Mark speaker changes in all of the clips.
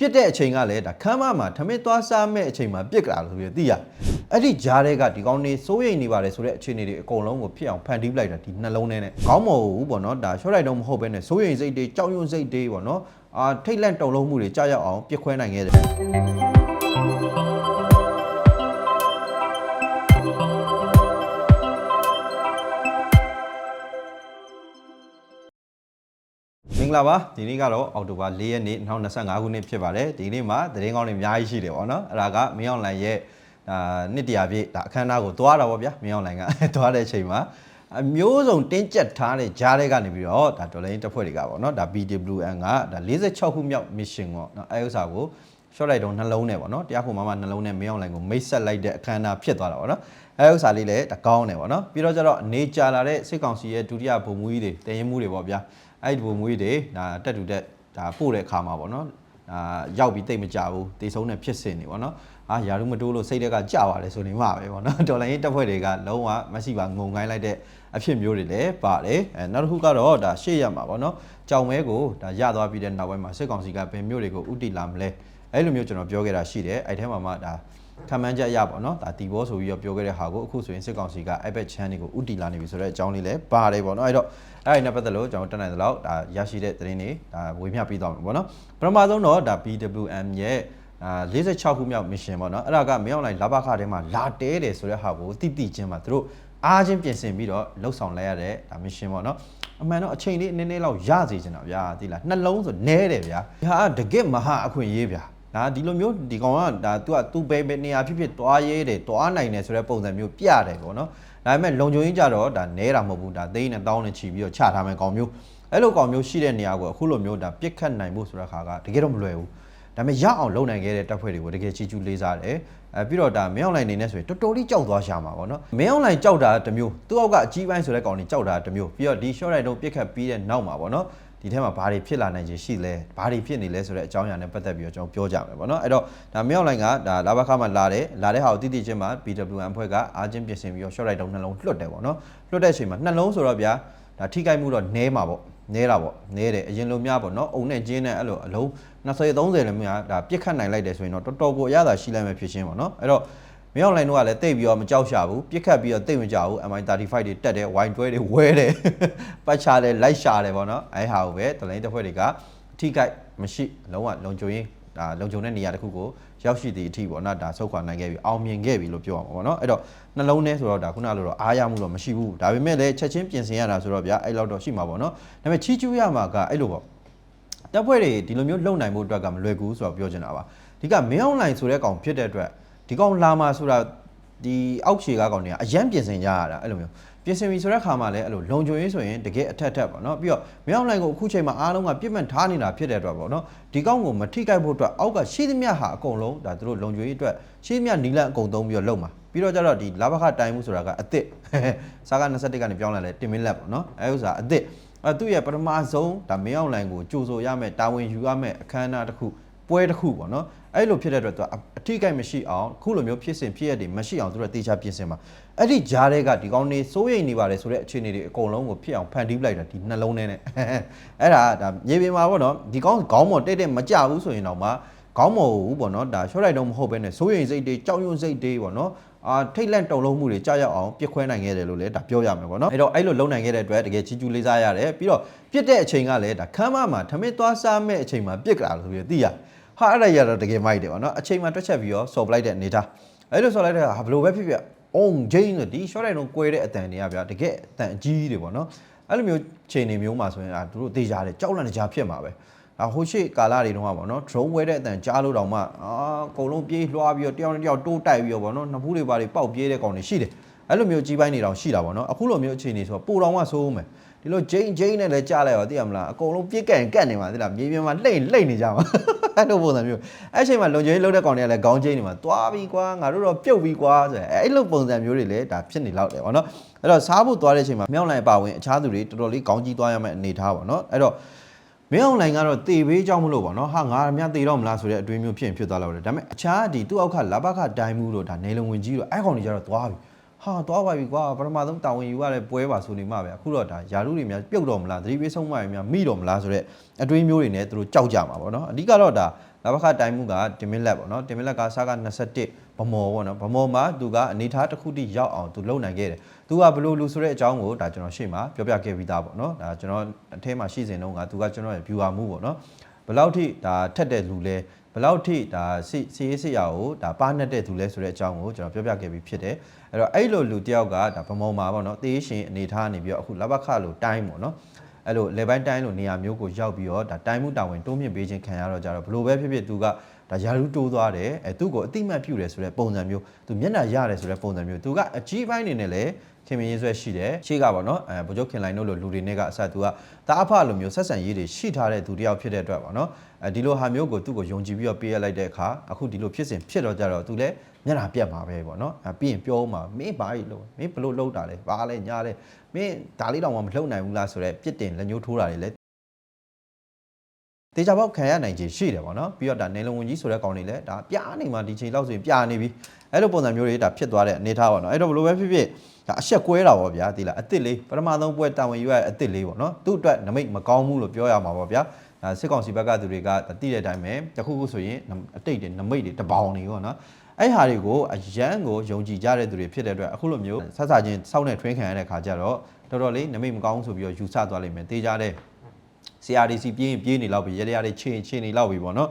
Speaker 1: ပြစ်တဲ့အချိန်ကလည်းဒါခမ်းမမှာထမင်းသွားစားမဲ့အချိန်မှာပြစ်ကြတာလို့ဆိုပြီးသိရတယ်အဲ့ဒီဂျားတွေကဒီကောင်းနေစိုးရိမ်နေပါတယ်ဆိုတဲ့အခြေအနေတွေအကုန်လုံးကိုဖြစ်အောင်ဖန်တီးလိုက်တာဒီနှလုံးထဲနဲ့ခေါင်းမဟုတ်ဘူးပေါ့နော်ဒါရှော့လိုက်တော့မဟုတ်ဘဲနဲ့စိုးရိမ်စိတ်တွေကြောက်ရွံ့စိတ်တွေပေါ့နော်အာထိတ်လန့်တုန်လှုပ်မှုတွေကြောက်ရောက်အောင်ပြစ်ခွဲနိုင်ခဲ့တယ် င်္ဂလာပါဒီနေ့ကတော့အောက်တိုဘာ၄ရက်နေ့2025ခုနှစ်ဖြစ်ပါတယ်ဒီနေ့မှာသတင်းကောင်းတွေအများကြီးရှိတယ်ပေါ့နော်အဲ့ဒါကမင်းအောင်လှိုင်ရဲ့အာနှစ်တရာပြည့်ဒါအခမ်းအနားကိုသွားတာပေါ့ဗျာမင်းအောင်လှိုင်ကသွားတဲ့အချိန်မှာအမျိုးစုံတင်းကျပ်ထားတဲ့ဂျားတွေကနေပြီးတော့ဒါဒေါ်လာရင်းတပ်ဖွဲ့တွေကပေါ့နော်ဒါ BWN ကဒါ46ခုမြောက် mission ပေါ့နော်အဲဥစ္စာကို short လိုက်တော့နှလုံးနဲ့ပေါ့နော်တရားဖို့မမနှလုံးနဲ့မင်းအောင်လှိုင်ကိုမိတ်ဆက်လိုက်တဲ့အခမ်းအနားဖြစ်သွားတာပေါ့နော်အဲဥစ္စာလေးလည်းတကောင်းတယ်ပေါ့နော်ပြီးတော့ကျတော့အနေကြာလာတဲ့စစ်ကောင်စီရဲ့ဒုတိယဗိုလ်မှူးကြီးတွေတရင်မှုတွေပေါ့ဗျာ အဲ့ဒီဗိုလ်မှူးကြီးတွေဒါတက်တူတက်ဒါပို့တဲ့အခါမှာပေါ့နော်အာရောက်ပြီးတိတ်မကြဘူးတေဆုံးတဲ့ဖြစ်စဉ်တွေပေါ့နော်အာယာရုမတိုးလို့စိတ်တက်ကကြာပါတယ်ဆိုနေမှာပဲပေါ့နော်ဒေါ်လာရင်းတပ်ဖွဲ့တွေကလုံးဝမရှိပါငုံကိုင်းလိုက်တဲ့အဖြစ်မျိုးတွေလည်းပါတယ်အဲနောက်တစ်ခုကတော့ဒါရှေ့ရမှာပေါ့နော်ကြောင်မဲကိုဒါရသွားပြီးတဲ့နောက်ပိုင်းမှာစစ်ကောင်စီကဘယ်မျိုးတွေကိုဥတီလာမလဲအဲ့လိုမျိုးကျွန်တော်ပြောခဲ့တာရှိတယ်အဲ့ထဲမှာမှဒါ ခံမှန်းချက်ရပါတော့ဒါတီဘောဆိုပြီးတော့ပြောခဲ့တဲ့ဟာကိုအခုဆိုရင်စစ်ကောင်စီက iPad channel တွေကိုဥတီလာနေပြီဆိုတော့အကြောင်းလေးလည်းပါတယ်ပေါ့နော်အဲ့တော့အဲ့ဒီနဲ့ပတ်သက်လို့ကျွန်တော်တက်နိုင်သလောက်ဒါရရှိတဲ့သတင်းတွေဒါဝေမျှပေးသွားမယ်ပေါ့နော်ပထမဆုံးတော့ဒါ BWM ရဲ့အာ46ခုမြောက် mission ပေါ့နော်အဲ့ဒါကမင်းအောင်လိုင်းလဘခထဲမှာလာတဲတယ်ဆိုတဲ့ဟာကိုတိတိချင်းမှာသူတို့အားချင်းပြင်ဆင်ပြီးတော့လှုပ်ဆောင်လိုက်ရတဲ့ဒါ mission ပေါ့နော်အမှန်တော့အချိန်လေးနည်းနည်းလောက်ရစီချင်တာဗျာဒီလားနှလုံးဆိုနဲတယ်ဗျာဒီဟာကတကယ့်မဟာအခွင့်အရေးဗျာ ဒါဒီလိုမျိုးဒီကောင်ကဒါ तू က तू ပဲပဲနေရာဖြစ်ဖြစ်တွားရဲတယ်တွားနိုင်တယ်ဆိုတဲ့ပုံစံမျိုးပြတယ်ပေါ့နော်ဒါပေမဲ့လုံခြုံရေးကြတော့ဒါနဲတာမဟုတ်ဘူးဒါသိန်းနဲ့တောင်းနဲ့ချီပြီးတော့ချထားမယ်ကောင်မျိုးအဲ့လိုကောင်မျိုးရှိတဲ့နေရာကိုအခုလိုမျိုးဒါပြစ်ခတ်နိုင်ဖို့ဆိုတဲ့ခါကတကယ်တော့မလွယ်ဘူးဒါပေမဲ့ရအောင်လုပ်နိုင်ခဲ့တဲ့တပ်ဖွဲ့တွေကိုတကယ်ချီကျူးလေးစားတယ်အဲပြီးတော့ဒါမင်းအောင်လိုင်းနေနေဆိုရင်တော်တော်လေးကြောက်သွားရှာမှာပေါ့နော်မင်းအောင်လိုင်းကြောက်တာတစ်မျိုးသူ့အောက်ကအကြီးပိုင်းဆိုတဲ့ကောင်တွေကြောက်တာတစ်မျိုးပြီးတော့ဒီ short right တော့ပြစ်ခတ်ပြီးတဲ့နောက်မှာပေါ့နော် ဒီထဲမှာဘာတွေဖြစ်လာနိုင်ခြင်းရှိလဲဘာတွေဖြစ်နေလဲဆိုတဲ့အကြောင်းအရာနဲ့ပတ်သက်ပြီးတော့ကျွန်တော်ပြောကြမယ်ပေါ့နော်အဲ့တော့ဒါမြောက်လိုင်းကဒါလာဘခမှာလာတယ်လာတဲ့ဟာကိုတိတိချင်းမှာ BWM ဖွဲ့ကအားချင်းပြင်ဆင်ပြီးတော့ short right တော့နှလုံးလွတ်တယ်ပေါ့နော်လွတ်တဲ့အချိန်မှာနှလုံးဆိုတော့ဗျာဒါထိခိုက်မှုတော့နဲမှာပေါ့နဲတာပေါ့နဲတယ်အရင်လိုများပေါ့နော်အုံနဲ့ကျင်းနဲ့အဲ့လိုအလုံး20 30လည်းများဒါပြစ်ခတ်နိုင်လိုက်တယ်ဆိုရင်တော့တော်တော်ကိုအရသာရှိလိုက်မယ်ဖြစ်ချင်းပေါ့နော်အဲ့တော့ မြောက်လိုင်းတို့ကလည်းတိတ်ပြီးတော့မကြောက်ရှာဘူးပြစ်ခတ်ပြီးတော့တိတ်မကြောက်ဘူး MI35 တွေတက်တယ် wine တွဲတွေဝဲတယ်ပတ်ချတယ်လိုက်ရှာတယ်ပေါ့နော်အဲဟာကိုပဲတလိုင်းတစ်ဖွဲ့တွေကအထိကိုက်မရှိလုံးဝလုံခြုံရေးဒါလုံခြုံတဲ့နေရာတစ်ခုကိုရောက်ရှိသည့်အထိပေါ့နော်ဒါဆုတ်ခွာနိုင်ခဲ့ပြီအောင်မြင်ခဲ့ပြီလို့ပြောရမှာပေါ့နော်အဲ့တော့နှလုံးထဲဆိုတော့ဒါခုနလိုတော့အားရမှုတော့မရှိဘူးဒါပေမဲ့လည်းချက်ချင်းပြင်ဆင်ရတာဆိုတော့ဗျာအဲ့လောက်တော့ရှိမှာပေါ့နော်ဒါပေမဲ့ချီးကျူးရမှာကအဲ့လိုပေါ့တပ်ဖွဲ့တွေဒီလိုမျိုးလုံနိုင်မှုအတွက်ကမလွယ်ကူဆိုတော့ပြောချင်တာပါဒီကမင်းအောင်လိုင်ဆိုတဲ့ကောင်ဖြစ်တဲ့အတွက် ဒီကောင်လာမှာဆိုတာဒီအောက်ခြေကကောင်တွေကအရန်ပြင်ဆင်ကြရတာအဲ့လိုမျိုးပြင်ဆင်ပြီဆိုတဲ့ခါမှာလည်းအဲ့လိုလုံခြုံရေးဆိုရင်တကယ်အထက်ထက်ပေါ့နော်ပြီးတော့မင်းအောင်လိုင်ကိုအခုချိန်မှာအားလုံးကပြစ်မှတ်ထားနေတာဖြစ်တဲ့အတွက်ပေါ့နော်ဒီကောင်ကိုမထိခိုက်ဖို့အတွက်အောက်ကရှိသမျှဟာအကုန်လုံးဒါသူတို့လုံခြုံရေးအတွက်ရှိသမျှနီလန်အကုန်သုံးပြီးတော့လုပ်မှာပြီးတော့ကျတော့ဒီလာဘခတိုင်မှုဆိုတာကအစ်စ်စားက21ကနေပြောင်းလာလဲတင်မင်းလက်ပေါ့နော်အဲဥစ္စာအစ်စ်အဲသူ့ရဲ့ပထမဆုံးဒါမင်းအောင်လိုင်ကိုကြိုဆိုရမယ်တာဝန်ယူရမယ်အခမ်းအနားတစ်ခု ပွဲတစ်ခုပေါ့နော်အဲ့လိုဖြစ်တဲ့အတွက်သူအထိကိမရှိအောင်ခုလိုမျိုးဖြစ်စဉ်ဖြစ်ရတွေမရှိအောင်သူတို့တေချာပြင်ဆင်မှာအဲ့ဒီဂျားတွေကဒီကောင်းနေစိုးရိမ်နေပါတယ်ဆိုတဲ့အခြေအနေတွေအကုန်လုံးကိုဖြစ်အောင်ဖန်တီးလိုက်တာဒီနှလုံးထဲနဲ့အဲ့ဒါဒါမြေပြင်မှာပေါ့နော်ဒီကောင်းခေါင်းမော်တိတ်တိတ်မကြဘူးဆိုရင်တော့မှခေါင်းမော်ဘူးပေါ့နော်ဒါရှော့လိုက်တော့မဟုတ်ဘဲနဲ့စိုးရိမ်စိတ်တွေကြောက်ရွံ့စိတ်တွေပေါ့နော်အာထိတ်လန့်တုန်လှုပ်မှုတွေကြာရောက်အောင်ပြစ်ခွဲနိုင်ခဲ့တယ်လို့လည်းဒါပြောရမယ်ပေါ့နော်အဲ့တော့အဲ့လိုလုံနိုင်ခဲ့တဲ့အတွက်တကယ်ချီးကျူးလေးစားရတယ်ပြီးတော့ပြစ်တဲ့အချိန်ကလည်းဒါခမ်းမမှာထမင်းသွားစားမဲ့အချိန်မှာပြစ်ကြတာလို့ပြီးသိရတယ် ဟာအဲ့ဒါရတော့တကယ်မိုက်တယ်ပေါ့နော်အချိန်မှတွက်ချက်ပြီးတော့စော်ပလိုက်တဲ့အနေထားအဲ့လိုစော်လိုက်တဲ့ဟာဘယ်လိုပဲဖြစ်ဖြစ်အုံဂျိန်းဆိုဒီ short line တော့ကွဲတဲ့အတန်တွေကဗျာတကယ်အတန်အကြီးတွေပေါ့နော်အဲ့လိုမျိုးချိန်နေမျိုးမှာဆိုရင်အာသူတို့တေးကြတယ်ကြောက်လန့်ကြဖြစ်မှာပဲဒါဟိုရှိကာလာတွေတုန်းကပေါ့နော် drone ဝဲတဲ့အတန်ကြားလို့တောင်မှအာအကုန်လုံးပြေးလွှားပြီးတော့တယောက်နဲ့တယောက်တိုးတိုက်ပြီးတော့ပေါ့နော်နှစ်ဖူးတွေပါတွေပေါက်ပြေးတဲ့ကောင်တွေရှိတယ်အဲ့လိုမျိုးကြီးပိုင်းနေတောင်ရှိတာပေါ့နော်အခုလိုမျိုးအခြေအနေဆိုတော့ပိုတောင်မှဆိုးမယ် ဒီလိုဂျိန်းဂျိန်းနဲ့လည်းကြားလိုက်ရောသိရမလားအကုန်လုံးပြစ်ကန့်ကန့်နေမှာသိလားမြေပြင်မှာလှိမ့်လှိမ့်နေကြမှာအဲ့လိုပုံစံမျိုးအဲ့ချိန်မှာလုံခြုံရေးလုပ်တဲ့ကောင်တွေကလည်းခေါင်းဂျိန်းနေမှာသွားပြီးကွာငါတို့တော့ပြုတ်ပြီးကွာဆိုရင်အဲ့လိုပုံစံမျိုးတွေလည်းဒါဖြစ်နေလောက်တယ်ပေါ့နော်အဲ့တော့စားဖို့သွားတဲ့ချိန်မှာမြောက်လိုက်ပါဝင်အခြားသူတွေတော်တော်လေးခေါင်းကြီးသွားရမယ့်အနေထားပေါ့နော်အဲ့တော့မင်းအောင်လိုင်ကတော့တေဘေးကြောင်းမလို့ပေါ့နော်ဟာငါမြတ်တေတော့မလားဆိုတဲ့အတွေးမျိုးဖြစ်ရင်ဖြစ်သွားလောက်တယ်ဒါပေမဲ့အခြားဒီသူ့အောက်ကလဘခဒိုင်းမှုတို့ဒါနေလုံဝင်ကြီးတို့အဲ့ကောင်တွေကျတော့သွားပြီ ဟာသွားပါပြီကွာပထမဆုံးတာဝန်ယူရတဲ့ပွဲပါဆိုနေမှပဲအခုတော့ဒါယာရုတွေများပြုတ်တော့မလားသတိပေးဆုံးမှများမိတော့မလားဆိုတော့အတွေးမျိုးတွေနဲ့သူတို့ကြောက်ကြမှာပေါ့နော်အဓိကတော့ဒါလဘခတိုင်းမှုကတင်မင်လက်ပေါ့နော်တင်မင်လက်ကစားက21ဗမော်ပေါ့နော်ဗမော်မှာသူကအနေထားတစ်ခုတည်းရောက်အောင်သူလုပ်နိုင်ခဲ့တယ်သူကဘလို့လူဆိုတဲ့အကြောင်းကိုဒါကျွန်တော်ရှေ့မှာပြောပြခဲ့ပြီးသားပေါ့နော်ဒါကျွန်တော်အထဲမှာရှိစဉ်တုန်းကသူကကျွန်တော်ရဲ့ viewer မှုပေါ့နော်ဘယ်လောက်ထိဒါထက်တဲ့လူလဲဘယ်လောက်ထိဒါစီစီရေးစီရကိုဒါပါနှက်တဲ့သူလဲဆိုတဲ့အကြောင်းကိုကျွန်တော်ပြောပြခဲ့ပြီးဖြစ်တယ် အဲ့တော့အဲ့လိုလူတယောက်ကဒါဗမော်မှာပေါ့နော်တေးရှင်အနေထားနေပြီးတော့အခုလဘခလိုတိုင်းပေါ့နော်အဲ့လိုလေပိုင်းတိုင်းလိုနေရာမျိုးကိုရောက်ပြီးတော့ဒါတိုင်းမှုတာဝန်တိုးမြင့်ပေးခြင်းခံရတော့ကြတော့ဘလို့ပဲဖြစ်ဖြစ်သူက ဒါယာရုတိုးသွားတယ်အဲသူ့ကိုအတိမတ်ပြုတယ်ဆိုတဲ့ပုံစံမျိုးသူမျက်နှာရတယ်ဆိုတဲ့ပုံစံမျိုးသူကအကြီးပိုင်းနေနဲ့လည်းခင်မင်းရေးဆွဲရှိတယ်ရှေ့ကပေါ့နော်အဲဗိုလ်ချုပ်ခင်လိုင်တို့လိုလူတွေနဲ့ကအဆက်သူကတာအဖလိုမျိုးဆက်ဆံရေးတွေရှိထားတဲ့သူတယောက်ဖြစ်တဲ့အတွက်ပေါ့နော်အဲဒီလိုဟာမျိုးကိုသူ့ကိုယုံကြည်ပြီးတော့ပေးရလိုက်တဲ့အခါအခုဒီလိုဖြစ်စဉ်ဖြစ်တော့ကြတော့သူလည်းမျက်နှာပြတ်မှာပဲပေါ့နော်အဲပြီးရင်ပြောမှာမင်းဘာကြီးလို့မင်းဘလို့လှုပ်တာလဲဘာလဲညာလဲမင်းဒါလေးတောင်မှမလှုပ်နိုင်ဘူးလားဆိုတော့ပြစ်တင်လက်ညှိုးထိုးတာတွေလည်း တေချာပေါက်ခံရနိုင်ခြေရှိတယ်ပေါ့နော်ပြီးတော့ဒါနေလုံဝင်ကြီးဆိုတဲ့ကောင်တွေလည်းဒါပြားနေမှဒီချိန်လောက်ဆိုရင်ပြားနေပြီအဲ့လိုပုံစံမျိုးတွေဒါဖြစ်သွားတဲ့အနေထားပေါ့နော်အဲ့တော့ဘလို့ပဲဖြစ်ဖြစ်ဒါအဆက်ကွဲတာပေါ့ဗျာဒီလားအစ်စ်လေးပထမဆုံးပွဲတာဝန်ယူရတဲ့အစ်စ်လေးပေါ့နော်သူ့အတွက်နမိတ်မကောင်းဘူးလို့ပြောရမှာပေါ့ဗျာဒါစစ်ကောင်စီဘက်ကသူတွေကတိတဲ့အတိုင်းပဲတခုခုဆိုရင်အတိတ်တွေနမိတ်တွေတပေါင်းနေပေါ့နော်အဲ့ဟာတွေကိုအရန်ကိုယုံကြည်ကြတဲ့သူတွေဖြစ်တဲ့အတွက်အခုလိုမျိုးဆက်ဆာချင်းစောက်နဲ့ထွင်းခံရတဲ့ခါကျတော့တော်တော်လေးနမိတ်မကောင်းဆိုပြီးတော့ယူဆသွားလိမ့်မယ်တေးကြတဲ့ CRDC ပြေးရင်ပြေးနေလောက်ပြီရရရတွေချင်းချင်းနေလောက်ပြီပေါ့နော်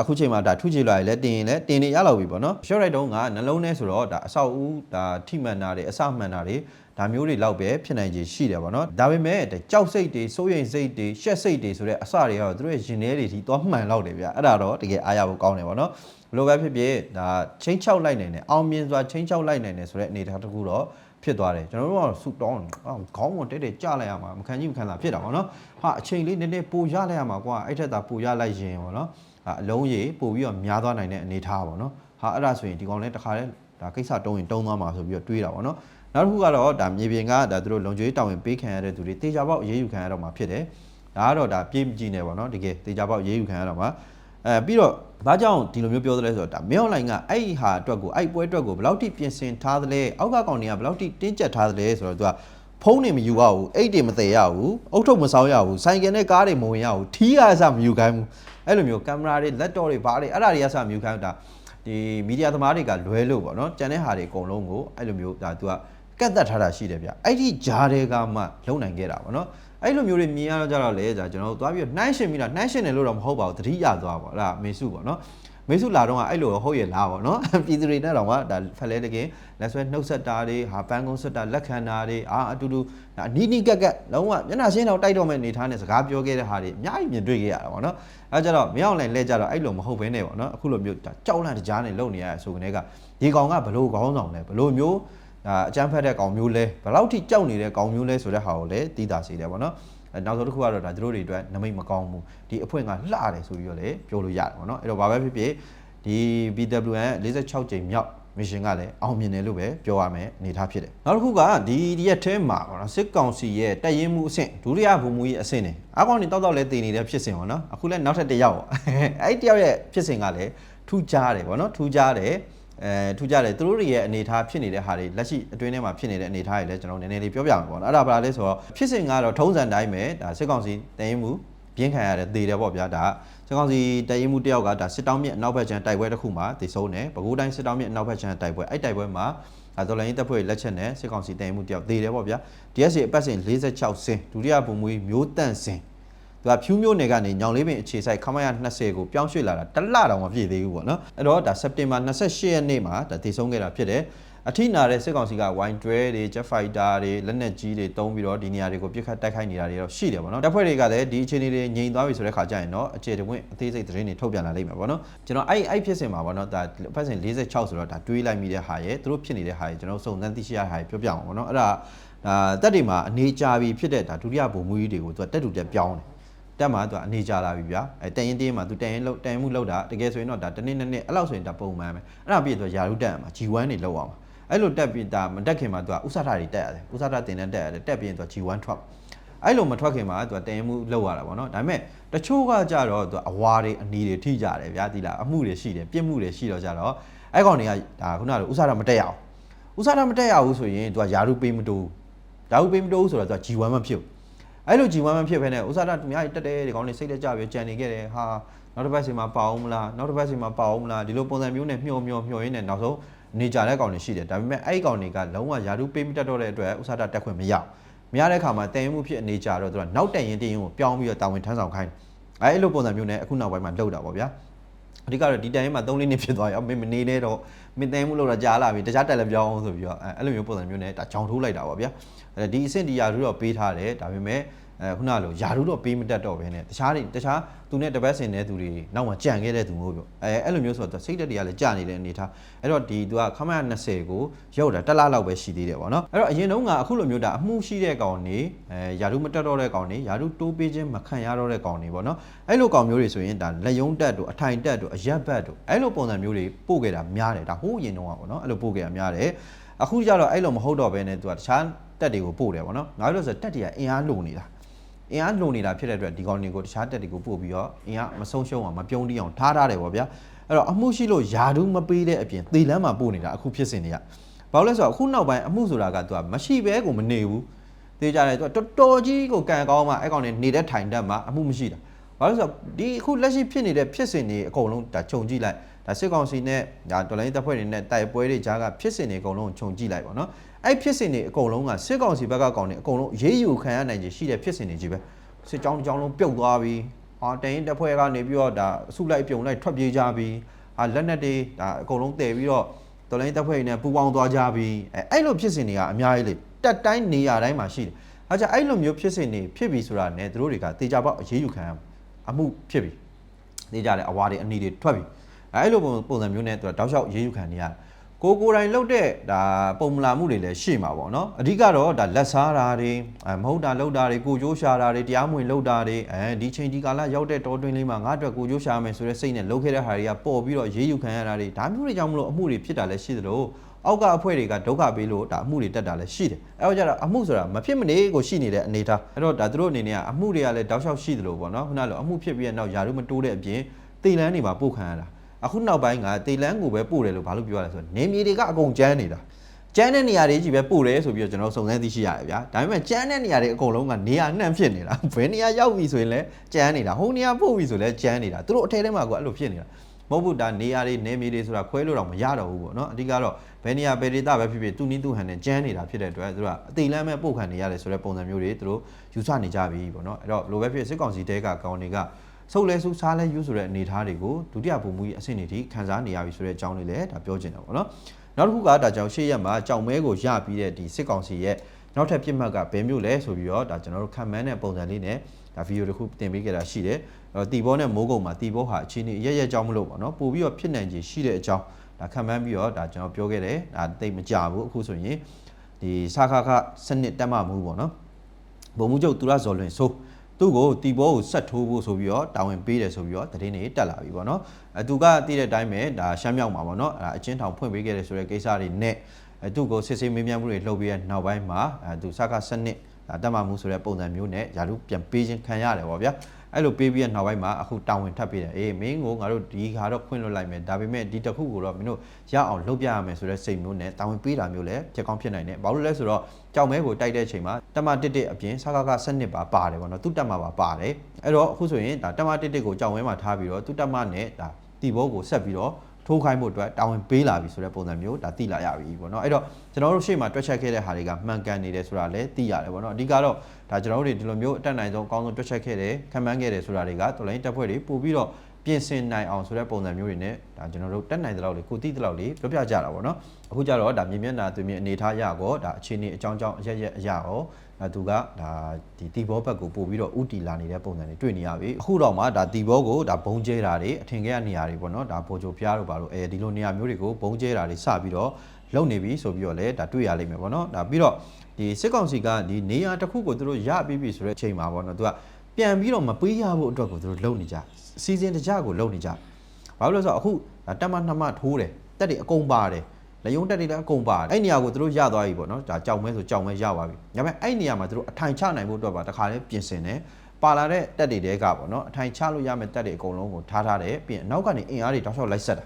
Speaker 1: အခုချိန်မှာဒါထုချေလွာတွေလည်းတင်ရင်လည်းတင်နေရလောက်ပြီပေါ့နော် short right တုန်းကနှလုံးထဲဆိုတော့ဒါအဆောက်အဦဒါထိမှန်တာတွေအစမှန်တာတွေဒါမျိုးတွေလောက်ပဲဖြစ်နိုင်ခြေရှိတယ်ပေါ့နော်ဒါပေမဲ့ကြောက်စိတ်တွေစိုးရိမ်စိတ်တွေရှက်စိတ်တွေဆိုတဲ့အစတွေကတော့သူတို့ရဲ့ရင်ထဲတွေဒီသွားမှန်လောက်တယ်ဗျအဲ့ဒါတော့တကယ်အားရဖို့ကောင်းတယ်ပေါ့နော်ဘယ်လိုပဲဖြစ်ဖြစ်ဒါချင်းချောက်လိုက်နိုင်တယ်အောင်မြင်စွာချင်းချောက်လိုက်နိုင်တယ်ဆိုတဲ့အနေအထားတစ်ခုတော့ ဖြစ်သွားတယ်ကျွန်တော်တို့ကဆူတောင်းအော်ခေါင်းဝင်တဲတဲကြလိုက်ရမှာမခံကြီးမခံတာဖြစ်တာပေါ့နော်ဟာအချိန်လေးနည်းနည်းပိုရလိုက်ရမှာကွာအဲ့ထက်သာပိုရလိုက်ရင်ပေါ့နော်အလုံးကြီးပို့ပြီးတော့များသွားနိုင်တဲ့အနေအထားပေါ့နော်ဟာအဲ့ဒါဆိုရင်ဒီကောင်လည်းတခါလဲဒါကိစ္စတုံးရင်တုံးသွားမှာဆိုပြီးတော့တွေးတာပေါ့နော်နောက်တစ်ခုကတော့ဒါမြေပြင်ကဒါသူတို့လုံခြုံရေးတောင်းရင်ပေးခံရတဲ့သူတွေတေချာပေါက်အေးအေးယူခံရတော့မှာဖြစ်တယ်ဒါကတော့ဒါပြေးကြည့်နေပေါ့နော်တကယ်တေချာပေါက်အေးအေးယူခံရတော့မှာ အဲပြီးတော့ဘာကြောင့်ဒီလိုမျိုးပြောသလဲဆိုတော့ဒါမင်းအွန်လိုင်းကအဲ့ဒီဟာအတွက်ကိုအဲ့ပွဲအတွက်ကိုဘယ်လောက်ထိပြင်ဆင်ထားသလဲအောက်ကကောင်တွေကဘယ်လောက်ထိတင်းကျပ်ထားသလဲဆိုတော့သူကဖုန်းတွေမယူရဘူးအိတ်တွေမသေးရဘူးအုတ်ထုတ်မဆောင်ရဘူးဆိုင်ကယ်နဲ့ကားတွေမဝင်ရဘူးထီးရအစမယူခိုင်းဘူးအဲ့လိုမျိုးကင်မရာတွေလက်တော့တွေဘာတွေအဲ့ဒါတွေကစမယူခိုင်းဘူးဒါဒီမီဒီယာသမားတွေကလွဲလို့ပေါ့နော်ကြံတဲ့ဟာတွေအကုန်လုံးကိုအဲ့လိုမျိုးဒါသူကကတ်သက်ထားတာရှိတယ်ဗျအဲ့ဒီဂျားတွေကမှလုံနိုင်ခဲ့တာပေါ့နော် အဲ့လိုမျိုးတွေမြင်ရတော့ကြတော့လေဒါကျွန်တော်တို့သွားပြီးနှိုင်းရှင်ပြီးတာနှိုင်းရှင်တယ်လို့တော့မဟုတ်ပါဘူးတတိယသွားပါအဲ့ဒါမေစုပေါ့နော်မေစုလာတော့အဲ့လိုဟုတ်ရဲ့လားပေါ့နော်ပြည်သူတွေနဲ့တော့ကဒါဖက်လဲတကယ်လက်ဆွဲနှုတ်ဆက်တာတွေဟာပန်းကုန်းဆက်တာလက်ခံတာတွေအာအတူတူဒါနီးနီးကက်ကက်လုံးဝမျက်နှာရှင်းတော့တိုက်တော့မဲ့နေထားနဲ့စကားပြောခဲ့တဲ့ဟာတွေအများကြီးမြင်တွေ့ခဲ့ရတာပေါ့နော်အဲကြတော့မရောက်နိုင်လဲကြတော့အဲ့လိုမဟုတ်ဘဲနဲ့ပေါ့နော်အခုလိုမျိုးဒါကြောက်လန့်တကြားနဲ့လုံနေရဆိုကနေကဒီကောင်ကဘလို့ခေါင်းဆောင်လဲဘလို့မျိုး ဒါအကြမ်းဖက်တဲ့ကောင်မျိုးလဲဘယ်လောက်ထိကြောက်နေတဲ့ကောင်မျိုးလဲဆိုတဲ့ဟာကိုလည်းသိတာစီတယ်ပေါ့နော်နောက်ဆုံးတစ်ခုကတော့ဒါသူတို့တွေအတွက်နမိတ်မကောင်းဘူးဒီအဖွင့်ကလှတယ်ဆိုပြီးတော့လည်းပြောလို့ရတယ်ပေါ့နော်အဲ့တော့ဘာပဲဖြစ်ဖြစ်ဒီ BWN 46ကြိမ်မြောက်မစ်ရှင်ကလည်းအောင်မြင်တယ်လို့ပဲပြောရမယ်အနေထားဖြစ်တယ်နောက်တစ်ခုကဒီဒီရက်ထဲမှာပေါ့နော်စစ်ကောင်စီရဲ့တပ်ရင်းမှုအဆင့်ဒုတိယဗိုလ်မှူးကြီးအဆင့်နေအကောင်နေတောက်တောက်လဲတည်နေတဲ့ဖြစ်စဉ်ပေါ့နော်အခုလဲနောက်ထပ်တစ်ယောက်ပေါ့အဲ့ဒီတစ်ယောက်ရဲ့ဖြစ်စဉ်ကလည်းထူးခြားတယ်ပေါ့နော်ထူးခြားတယ် အဲထူးကြတယ်သူတို့တွေရဲ့အနေအထားဖြစ်နေတဲ့ဟာတွေလက်ရှိအတွင်းထဲမှာဖြစ်နေတဲ့အနေအထားတွေလည်းကျွန်တော်နည်းနည်းလေးပြောပြမှာပေါ့နော်အဲ့ဒါဘာလဲဆိုတော့ဖြစ်စဉ်ကတော့ထုံးစံတိုင်းပဲဒါစစ်ကောင်စီတရင်မှုပြင်းခံရတယ်သေတယ်ပေါ့ဗျာဒါစစ်ကောင်စီတရင်မှုတယောက်ကဒါစစ်တောင်းမြစ်အနောက်ဘက်ခြမ်းတိုက်ပွဲတစ်ခုမှာသေဆုံးတယ်ပဲခူးတိုင်းစစ်တောင်းမြစ်အနောက်ဘက်ခြမ်းတိုက်ပွဲအဲ့တိုက်ပွဲမှာအဲဒေါ်လာရင်းတပ်ဖွဲ့လက်ချက်နဲ့စစ်ကောင်စီတရင်မှုတယောက်သေတယ်ပေါ့ဗျာ DSC အပတ်စဉ်46စင်ဒုတိယဗိုလ်မှူးမျိုးတန့်စင် သူကဖြူးမျိုးနယ်ကနေညောင်လေးပင်အခြေဆိုင်ခမရ20ကိုပြောင်းရွှေ့လာတာတလတောင်မပြည့်သေးဘူးပေါ့နော်အဲ့တော့ဒါစက်တင်ဘာ28ရက်နေ့မှာဒါတည်ဆုံးခဲ့တာဖြစ်တယ်အထိနာတဲ့စစ်ကောင်စီကဝိုင်းတွဲတွေ jet fighter တွေလက်နက်ကြီးတွေတုံးပြီးတော့ဒီနေရာတွေကိုပြစ်ခတ်တိုက်ခိုက်နေတာတွေတော့ရှိတယ်ပေါ့နော်တပ်ဖွဲ့တွေကလည်းဒီအခြေအနေတွေငြိမ်သွားပြီဆိုတဲ့ခါကျရင်တော့အခြေတဝင့်အသေးစိတ်သတင်းတွေထုတ်ပြန်လာလိမ့်မယ်ပေါ့နော်ကျွန်တော်အဲ့အဲ့ဖြစ်စဉ်မှာပေါ့နော်ဒါဖက်စဉ်46ဆိုတော့ဒါတွေးလိုက်မိတဲ့ဟာရဲ့သူတို့ဖြစ်နေတဲ့ဟာရဲ့ကျွန်တော်စုံစမ်းသိရှိရတဲ့ဟာရဲ့ပြောပြအောင်ပေါ့နော်အဲ့ဒါဒါတက်တွေမှာအနေကြပြီးဖြစ်တဲ့ဒါဒုတိယဗိုလ်မှူးကြီးတွေကိုသူကတက်တူတက်ပြောင်းတယ် တက်မှာသူကအနေကြလာပြီဗျာအဲတန်ရင်တင်းမှာသူတန်ရင်လောက်တန်ရင်မှုလောက်တာတကယ်ဆိုရင်တော့ဒါတစ်နှစ်နှစ်နှစ်အဲ့လောက်ဆိုရင်ဒါပုံမှန်ပဲအဲ့ဒါပြည့်သူကယာရုတက်မှာ G1 တွေလောက်အောင်အဲ့လိုတက်ပြီးဒါမတက်ခင်မှာသူကဥစားတာတွေတက်ရတယ်ဥစားတာတင်တဲ့တက်ရတယ်တက်ပြီးရင်သူက G1 ထွက်အဲ့လိုမထွက်ခင်မှာသူကတန်ရင်မှုလောက်ရတာပေါ့နော်ဒါပေမဲ့တချို့ကကြတော့သူကအဝါတွေအနီတွေထိကြတယ်ဗျာဒီလားအမှုတွေရှိတယ်ပြစ်မှုတွေရှိတော့ကြတော့အဲ့ကောင်တွေကဒါခုနကဥစားတာမတက်ရအောင်ဥစားတာမတက်ရဘူးဆိုရင်သူကယာရုပေးမတိုးယာရုပေးမတိုးဆိုတော့သူက G1 မဖြစ်ဘူး အဲ့လို G1 မဖြစ်ဘဲနဲ့ဥစားတာသူများတက်တယ်ဒီကောင်တွေစိတ်လက်ကြပြီးကြံနေခဲ့တယ်ဟာနောက်တစ်ပတ်စီမှာပါအောင်မလားနောက်တစ်ပတ်စီမှာပါအောင်မလားဒီလိုပုံစံမျိုးနဲ့မျှော်မျှော်မျှော်ရင်းနဲ့နောက်ဆုံးနေကြတဲ့ကောင်တွေရှိတယ်ဒါပေမဲ့အဲ့ဒီကောင်တွေကလုံးဝယာရုပေးမတက်တော့တဲ့အတွက်ဥစားတာတက်ခွင့်မရဘူးမရတဲ့အခါမှာတန်ရင်မှုဖြစ်အနေကြတော့သူကနောက်တက်ရင်တရင်ကိုပြောင်းပြီးတော့တာဝန်ထမ်းဆောင်ခိုင်းတယ်အဲ့လိုပုံစံမျိုးနဲ့အခုနောက်ပိုင်းမှာလောက်တာပေါ့ဗျာအဓိကတော့ဒီတိုင်မှာ3လေးနှစ်ဖြစ်သွားရောမင်းမနေနဲ့တော့ မင်းတန်မှုလောက်တာကြားလာပြီတခြားတက်လည်းပြောင်းအောင်ဆိုပြီးတော့အဲအဲ့လိုမျိုးပုံစံမျိုးနဲ့ဒါကြောင်ထိုးလိုက်တာပေါ့ဗျာအဲဒီအဆင့်ဒီယာရုတော့ပေးထားတယ်ဒါပေမဲ့ အဲခုနလိုယာရုတော့ပေးမတက်တော့ဘဲနဲ့တခြားတွေတခြားသူနဲ့တပတ်စင်တဲ့သူတွေနောက်မှကြံခဲ့တဲ့သူမျိုးပြောအဲအဲ့လိုမျိုးဆိုတော့စိတ်တက်တွေကလည်းကြာနေတဲ့အနေထားအဲ့တော့ဒီသူကခမရ20ကိုရောက်တာတစ်လလောက်ပဲရှိသေးတယ်ပေါ့နော်အဲ့တော့အရင်တုန်းကအခုလိုမျိုးဒါအမှုရှိတဲ့ကောင်နေအဲယာရုမတက်တော့တဲ့ကောင်နေယာရုတိုးပေးခြင်းမခံရတော့တဲ့ကောင်နေပေါ့နော်အဲ့လိုကောင်မျိုးတွေဆိုရင်ဒါလက်ယုံတက်တို့အထိုင်တက်တို့အရက်ဘတ်တို့အဲ့လိုပုံစံမျိုးတွေပို့ခဲ့တာများတယ်ဒါဟိုးအရင်တုန်းကပေါ့နော်အဲ့လိုပို့ခဲ့တာများတယ်အခုကျတော့အဲ့လိုမဟုတ်တော့ဘဲနဲ့သူကတခြားတက်တွေကိုပို့တယ်ပေါ့နော်ငါတို့ဆိုတက်တွေကအင်အားလိုနေတာ အင်အားလုံနေတာဖြစ်တဲ့အတွက်ဒီကောင်တွေကိုတခြားတက်တွေကိုပို့ပြီးတော့အင်အားမဆုံးရှုံးအောင်မပြုံးတီးအောင်ထားထားတယ်ပေါ့ဗျာအဲ့တော့အမှုရှိလို့ယာဒူးမပေးတဲ့အပြင်သေလန်းမှာပို့နေတာအခုဖြစ်စင်တွေကဘာလို့လဲဆိုတော့အခုနောက်ပိုင်းအမှုဆိုတာကသူကမရှိဘဲကိုမနေဘူးသေကြတယ်သူကတော်တော်ကြီးကိုကန်ကောင်းမှအဲ့ကောင်တွေနေတဲ့ထိုင်တက်မှာအမှုမရှိတာဘာလို့လဲဆိုတော့ဒီအခုလက်ရှိဖြစ်နေတဲ့ဖြစ်စဉ်တွေအကုန်လုံးဒါခြုံကြည့်လိုက်ဒါစစ်ကောင်စီနဲ့ဒါတော်လိုင်းတပ်ဖွဲ့တွေနဲ့တိုက်ပွဲတွေကြားကဖြစ်စဉ်တွေအကုန်လုံးခြုံကြည့်လိုက်ပါတော့ အဲ့ဖြစ်စဉ်တွေအကုန်လုံးကစစ်ကောင်စီဘက်ကကောင်တွေအကုန်လုံးရေးယူခံရနိုင်ခြေရှိတဲ့ဖြစ်စဉ်တွေကြီးပဲစစ်ကြောင်းတစ်ကြောင်းလုံးပြုတ်သွားပြီးဟာတရင်တပ်ဖွဲ့ကနေပြီးတော့ဒါအစုလိုက်ပြုံလိုက်ထွက်ပြေးကြပြီးဟာလက်နက်တွေဒါအကုန်လုံးတည်ပြီးတော့တော်လိုင်းတပ်ဖွဲ့တွေနဲ့ပူးပေါင်းသွားကြပြီးအဲအဲ့လိုဖြစ်စဉ်တွေကအများကြီးလေတက်တိုင်းနေရာတိုင်းမှာရှိတယ်အဲကြအဲ့လိုမျိုးဖြစ်စဉ်တွေဖြစ်ပြီဆိုတာနဲ့သူတို့တွေကတေချာပေါက်အရေးယူခံရအမှုဖြစ်ပြီတေချာတဲ့အဝါတွေအနီတွေထွက်ပြီအဲ့လိုပုံပုံစံမျိုးနဲ့သူကတောက်လျှောက်ရေးယူခံနေရတယ် ကိုကိုယ်တိုင်လှုပ်တဲ့ဒါပုံမလာမှုတွေလည်းရှိမှာပေါ့နော်အဓိကတော့ဒါလက်စားတာတွေအဲမဟုတ်တာလှုပ်တာတွေကိုကြိုးရှာတာတွေတရားမဝင်လှုပ်တာတွေအဲဒီချိန်ဒီကာလရောက်တဲ့တောတွင်းလေးမှာငါ့အတွက်ကိုကြိုးရှာမယ်ဆိုတဲ့စိတ်နဲ့လှုပ်ခဲ့တဲ့ဟာတွေကပေါ်ပြီးတော့ရေးယူခံရတာတွေဒါမျိုးတွေကြောင့်မလို့အမှုတွေဖြစ်တာလည်းရှိသလိုအောက်ကအဖွဲ့တွေကဒုက္ခပေးလို့ဒါအမှုတွေတက်တာလည်းရှိတယ်အဲတော့ကြတော့အမှုဆိုတာမဖြစ်မနေကိုရှိနေတဲ့အနေထားအဲတော့ဒါသူတို့အနေနဲ့ကအမှုတွေကလည်းတောက်လျှောက်ရှိသလိုပေါ့နော်ခုနလိုအမှုဖြစ်ပြီးတဲ့နောက်ယာရုမတိုးတဲ့အပြင်တိလန်းတွေမှာပို့ခံရတာ အခုနောက်ပိုင်းကတေလန်းကိုပဲပို့တယ်လို့ဘာလို့ပြောရလဲဆိုတော့နေမြေတွေကအကုန်ကျန်းနေတာကျန်းတဲ့နေရာတွေကြီးပဲပို့တယ်ဆိုပြီးတော့ကျွန်တော်စုံစမ်းသိရှိရတယ်ဗျာဒါပေမဲ့ကျန်းတဲ့နေရာတွေအကုန်လုံးကနေရာနှံ့ဖြစ်နေတာဘယ်နေရာရောက်ပြီဆိုရင်လည်းကျန်းနေတာဟိုနေရာပို့ပြီဆိုလည်းကျန်းနေတာသူတို့အထဲထဲမှာကအဲ့လိုဖြစ်နေတာမဟုတ်ဘူးဒါနေရာတွေနေမြေတွေဆိုတာခွဲလို့တော့မရတော့ဘူးပေါ့နော်အဓိကတော့ဘယ်နေရာဘယ်ဒေသပဲဖြစ်ဖြစ်သူနည်းသူဟန်နဲ့ကျန်းနေတာဖြစ်တဲ့အတွက်သူတို့ကအသေးလမ်းမဲ့ပို့ခံနေရတယ်ဆိုတဲ့ပုံစံမျိုးတွေသူတို့ယူဆနေကြပြီပေါ့နော်အဲ့တော့လိုပဲဖြစ်စစ်ကောင်စီတဲကကောင်တွေက ဆုပ်လဲဆုပ်စားလဲယူဆိုတဲ့အနေအထားတွေကိုဒုတိယပုံမှုကြီးအဆင့်တွေထိခံစားနေရပြီဆိုတဲ့အကြောင်းလေးလည်းဒါပြောချင်တာပေါ့နော်နောက်တစ်ခုကဒါကြောင့်ရှေ့ရက်မှာကြောင်မဲကိုရပြီးတဲ့ဒီစစ်ကောင်စီရဲ့နောက်ထပ်ပြစ်မှတ်ကဘယ်မျိုးလဲဆိုပြီးတော့ဒါကျွန်တော်တို့ခံမှန်းတဲ့ပုံစံလေးနဲ့ဒါဗီဒီယိုတစ်ခုတင်ပေးခဲ့တာရှိတယ်အဲ့တော့တီဘောနဲ့မိုးကုံမှာတီဘောဟာအခြေအနေရက်ရက်ကြောင်းမလို့ပေါ့နော်ပို့ပြီးတော့ဖြစ်နိုင်ခြေရှိတဲ့အကြောင်းဒါခံမှန်းပြီးတော့ဒါကျွန်တော်ပြောခဲ့တယ်ဒါတိတ်မကြဘူးအခုဆိုရင်ဒီစာခခစနစ်တက်မှမှုပေါ့နော်ဘုံမှုချုပ်သူရဇော်လွင်ဆိုး သူ့ကိုတီဘောကိုဆက်ထိုးဖို့ဆိုပြီးတော့တာဝန်ပေးတယ်ဆိုပြီးတော့သတင်းတွေတက်လာပြီပေါ့နော်အဲသူကသိတဲ့အတိုင်းပဲဒါရှမ်းမြောက်မှာပေါ့နော်အဲအချင်းထောင်ဖွင့်ပေးခဲ့တယ်ဆိုတဲ့ကိစ္စတွေနဲ့အဲသူ့ကိုစစ်ဆေးမေးမြန်းမှုတွေလုပ်ပြီးတဲ့နောက်ပိုင်းမှာအဲသူစကားစနစ်ဒါတက်မှမှုဆိုတဲ့ပုံစံမျိုးနဲ့ယာလူပြန်ပေးခြင်းခံရတယ်ပေါ့ဗျာ အဲ့လိုပေးပြီးတဲ့နောက်ပိုင်းမှာအခုတာဝန်ထပ်ပေးတယ်အေးမင်းကိုငါတို့ဒီခါတော့ခွင့်လွှတ်လိုက်မယ်ဒါပေမဲ့ဒီတစ်ခုကိုတော့မင်းတို့ရအောင်လုပ်ပြရမယ်ဆိုတဲ့စိတ်မျိုးနဲ့တာဝန်ပေးတာမျိုးလည်းဖြစ်ကောင်းဖြစ်နိုင်တယ်ဘာလို့လဲဆိုတော့ကြောင်မဲကိုတိုက်တဲ့အချိန်မှာတက်မတစ်တစ်အပြင်စကားကစနစ်ပါပါတယ်ပေါ့နော်သူတက်မပါပါတယ်အဲ့တော့အခုဆိုရင်ဒါတက်မတစ်တစ်ကိုကြောင်မဲမှာထားပြီးတော့သူတက်မနဲ့ဒါတီဘောကိုဆက်ပြီးတော့ထိုးခိုင်းမှုအတွက်တာဝန်ပေးလာပြီဆိုတဲ့ပုံစံမျိုးဒါသိလာရပြီပေါ့နော်အဲ့တော့ကျွန်တော်တို့ရှေ့မှာတွက်ချက်ခဲ့တဲ့ဟာတွေကမှန်ကန်နေတယ်ဆိုတာလည်းသိရတယ်ပေါ့နော်အဓိကတော့ ဒါကျွန်တော်တို့တွေဒီလိုမျိုးအတက်နိုင်ဆုံးအကောင်းဆုံးတွက်ချက်ခဲ့တယ်ခံမှန်းခဲ့တယ်ဆိုတာတွေကတော်လိုင်းတက်ဖွဲ့တွေပို့ပြီးတော့ပြင်ဆင်နိုင်အောင်ဆိုတဲ့ပုံစံမျိုးတွေနဲ့ဒါကျွန်တော်တို့တက်နိုင်တဲ့လောက်လေးကိုတိတဲ့လောက်လေးပြောပြကြတာပေါ့နော်အခုကျတော့ဒါမြင်မျက်နှာသူမြင်အနေထားရကောဒါအခြေအနေအကြောင်းကြောင်းအရရက်အရာရောအဲသူကဒါဒီတီဘောဘက်ကိုပို့ပြီးတော့ဥတီလာနေတဲ့ပုံစံတွေတွေ့နေရပြီအခုတော့မှဒါတီဘောကိုဒါဘုံကျဲတာတွေအထင်ကြီးရနေရာတွေပေါ့နော်ဒါပိုချိုဖျားတို့ပါလို့အဲဒီလိုနေရာမျိုးတွေကိုဘုံကျဲတာတွေစပြီးတော့လုံနေပြီဆိုပြီးတော့လည်းဒါတွေ့ရလိမ့်မယ်ပေါ့နော်ဒါပြီးတော့ ဒီစစ်ကောင်စီကဒီနေရာတစ်ခုကိုသူတို့ရပြီးပြီဆိုတဲ့အချိန်မှာပေါ့နော်သူကပြန်ပြီးတော့မပေးရဖို့အတွက်ကိုသူတို့လုံနေကြစီစဉ်တကြကိုလုံနေကြဘာလို့လဲဆိုတော့အခုတက်မနှစ်မထိုးတယ်တက်တွေအကုန်ပါတယ်လယုံတက်တွေလည်းအကုန်ပါတယ်အဲ့နေရာကိုသူတို့ရသွားပြီပေါ့နော်ဒါကြောင်မဲဆိုကြောင်မဲရပါပြီဒါပေမဲ့အဲ့နေရာမှာသူတို့အထိုင်ချနိုင်ဖို့အတွက်ပါတခါလေးပြင်ဆင်တယ်ပါလာတဲ့တက်တွေတဲကပေါ့နော်အထိုင်ချလို့ရမယ့်တက်တွေအကုန်လုံးကိုထားထားတယ်ပြီးရင်အနောက်ကနေအင်အားတွေတောက်လျှောက်လိုက်ဆက်တာ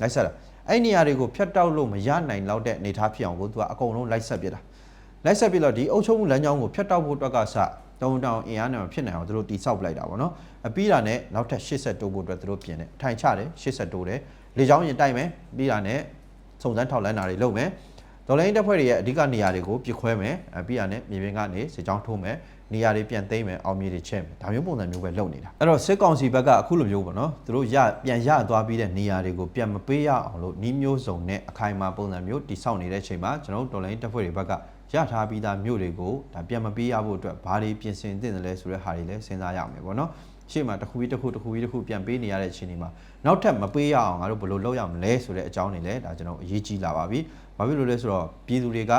Speaker 1: လိုက်ဆက်တာအဲ့နေရာတွေကိုဖျက်တောက်လို့မရနိုင်တော့တဲ့အနေအထားဖြစ်အောင်ကိုသူကအကုန်လုံးလိုက်ဆက်ပြတာ လိုက်ဆက်ပြတော့ဒီအုပ်ချုပ်မှုလမ်းကြောင်းကိုဖျက်တောက်ဖို့အတွက်ကစတုံတောင်အင်အားနဲ့မဖြစ်နိုင်အောင်သူတို့တိဆောက်ပလိုက်တာပေါ့နော်အပြီးတာနဲ့နောက်ထပ်80တိုးဖို့အတွက်သူတို့ပြင်တယ်ထိုင်ချတယ်80တိုးတယ်လေချောင်းရင်တိုက်မယ်ပြီးတာနဲ့စုံစမ်းထောက်လန်းတာတွေလုပ်မယ်ဒေါ်လာရင်းတပ်ဖွဲ့တွေရဲ့အဓိကနေရာတွေကိုပြစ်ခွဲမယ်အပြီးတာနဲ့မြေပြင်ကနေစစ်ကြောင်းထိုးမယ် နေရာတွေပြန်သိမ်းမယ်အောင်မြေတွေချက်မယ်ဒါမျိုးပုံစံမျိုးပဲလုပ်နေတာအဲ့တော့စစ်ကောင်စီဘက်ကအခုလိုမျိုးပေါ့နော်သူတို့ရပြန်ရသွားပြီးတဲ့နေရာတွေကိုပြန်မပေးရအောင်လို့နှီးမျိုးစုံနဲ့အခိုင်အမာပုံစံမျိုးတိဆောက်နေတဲ့အချိန်မှာကျွန်တော်တို့ဒေါ်လာရင်းတပ်ဖွဲ့တွေဘက်ကရထားပြီးသားမြို့တွေကိုဒါပြန်မပေးရဖို့အတွက်ဘာတွေပြင်ဆင်သင့်တယ်လဲဆိုတဲ့ဟာတွေလည်းစဉ်းစားရမယ်ပေါ့နော်ရှေ့မှာတစ်ခုပြီးတစ်ခုတစ်ခုပြီးတစ်ခုပြန်ပေးနေရတဲ့အချိန်ဒီမှာနောက်ထပ်မပေးရအောင်ငါတို့ဘယ်လိုလုပ်ရမလဲဆိုတဲ့အကြောင်းတွေလည်းဒါကျွန်တော်အရေးကြီးလာပါပြီ။ဘာဖြစ်လို့လဲဆိုတော့ပြည်သူတွေက